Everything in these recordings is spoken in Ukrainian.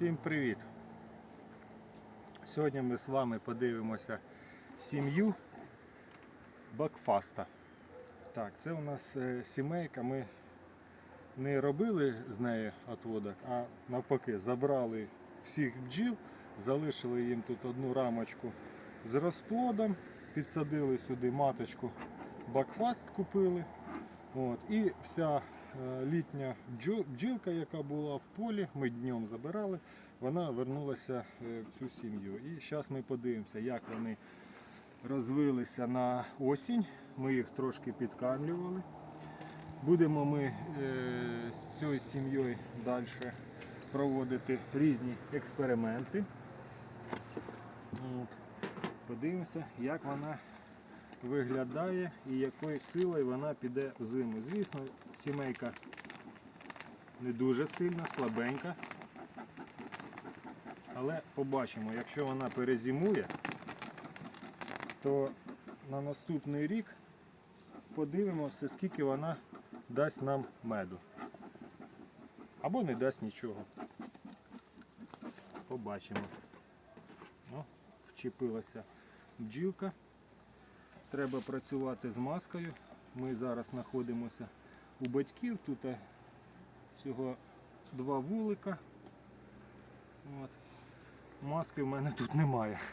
Всім привіт! Сьогодні ми з вами подивимося сім'ю Бакфаста. Так, це у нас е, сімейка. Ми не робили з неї отводок, а навпаки, забрали всіх бджіл, залишили їм тут одну рамочку з розплодом, підсадили сюди маточку Бакфаст купили. От, і вся літня бджілка, яка була в полі, ми днем забирали, вона вернулася е, в цю сім'ю. І зараз ми подивимося, як вони розвилися на осінь. Ми їх трошки підкармлювали. Будемо ми е, з цією сім'єю далі проводити різні експерименти. Подивимося, як вона виглядає і якою силою вона піде в зиму. Звісно, сімейка не дуже сильна, слабенька. Але побачимо, якщо вона перезимує, то на наступний рік подивимося, скільки вона дасть нам меду. Або не дасть нічого. Побачимо. О, вчепилася бджілка. Треба працювати з маскою. Ми зараз знаходимося у батьків. Тут е, всього два вулика. От. Маски в мене тут немає.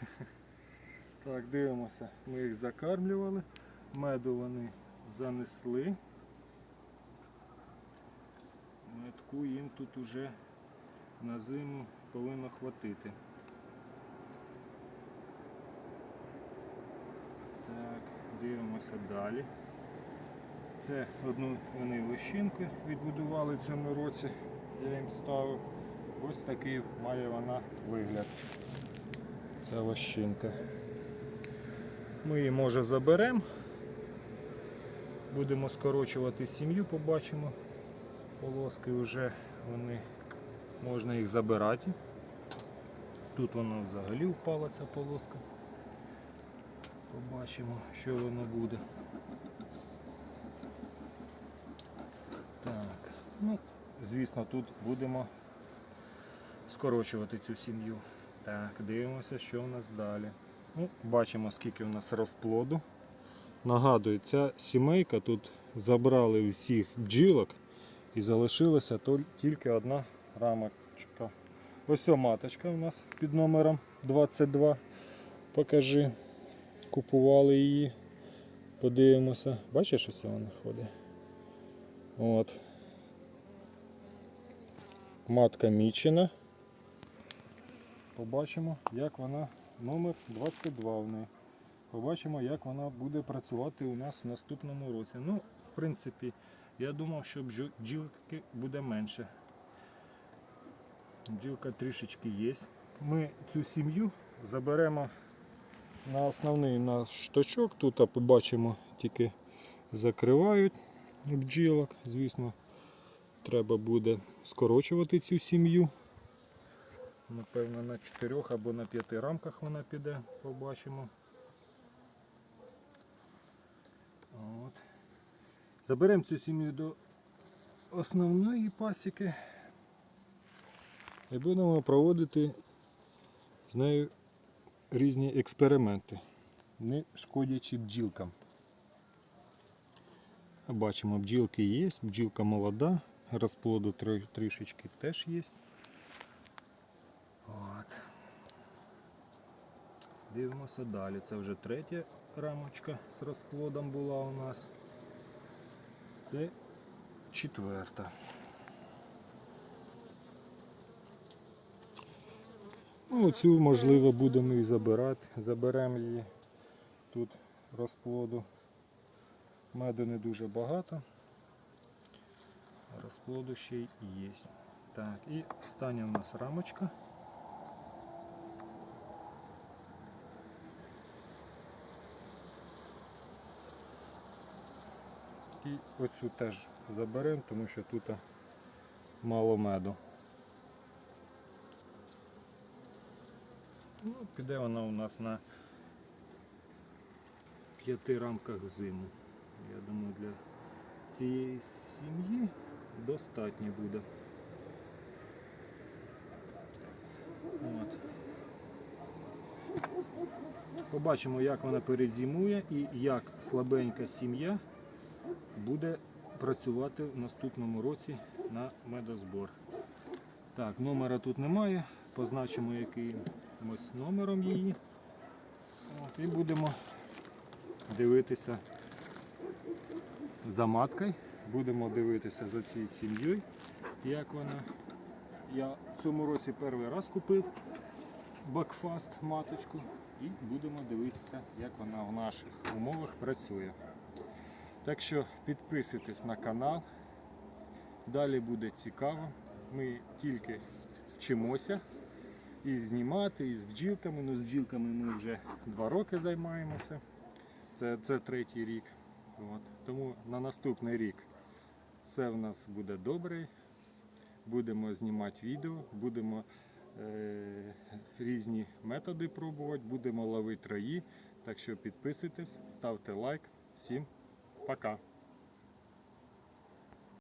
Так, дивимося. Ми їх закармлювали. Меду вони занесли. Медку їм тут уже на зиму повинно хватити. Так, дивимося далі. Це одну вони лищинку відбудували в цьому році. Я їм ставив. Ось такий має вона вигляд. Ця лощинка. Ми її може заберемо. Будемо скорочувати сім'ю, побачимо. Полоски вже вони можна їх забирати. Тут вона взагалі впала ця полоска. Побачимо, що воно буде. Так, ну, звісно, тут будемо скорочувати цю сім'ю. Так, дивимося, що в нас далі. Ну, бачимо, скільки в нас розплоду. Нагадую, ця сімейка тут забрали всіх бджілок і залишилася тільки одна рамочка. Ось маточка у нас під номером 22. Покажи. Купували її. Подивимося. Бачиш, ось вона ходить. От. Матка мічена. Побачимо, як вона номер 22 в неї. Побачимо, як вона буде працювати у нас в наступному році. Ну, в принципі, я думав, що бджілки буде менше. Бджілка трішечки є. Ми цю сім'ю заберемо на основний наш шточок. Тут побачимо, тільки закривають бджілок. Звісно, треба буде скорочувати цю сім'ю. Напевно, на 4 або на 5 рамках вона піде, побачимо. От. Заберемо цю сім'ю до основної пасіки і будемо проводити з нею різні експерименти, не шкодячи бджілкам. Бачимо, бджілки є, бджілка молода, розплоду трішечки теж є. От. Дивимося далі. Це вже третя рамочка з розплодом була у нас. Це четверта. Ну, цю можливо будемо і забирати. Заберемо її. Тут розплоду. Меду не дуже багато. Розплоду ще й є. Так, і остання у нас рамочка. І оцю теж заберемо, тому що тут мало меду. піде вона у нас на п'яти рамках зиму. Я думаю, для цієї сім'ї достатньо буде. От. Побачимо, як вона перезимує і як слабенька сім'я буде працювати в наступному році на медозбор. Так, номера тут немає, позначимо який якимось номером її. От, і будемо дивитися за маткою. Будемо дивитися за цією сім'єю, як вона. Я в цьому році перший раз купив бакфаст маточку і будемо дивитися, як вона в наших умовах працює. Так що підписуйтесь на канал. Далі буде цікаво. Ми тільки вчимося і знімати, і з бджілками. Ну, з бджілками ми вже два роки займаємося. Це, це третій рік. От. Тому на наступний рік все в нас буде добре. Будемо знімати відео, будемо е, різні методи пробувати, будемо ловити раї. Так що підписуйтесь, ставте лайк. Всім пока!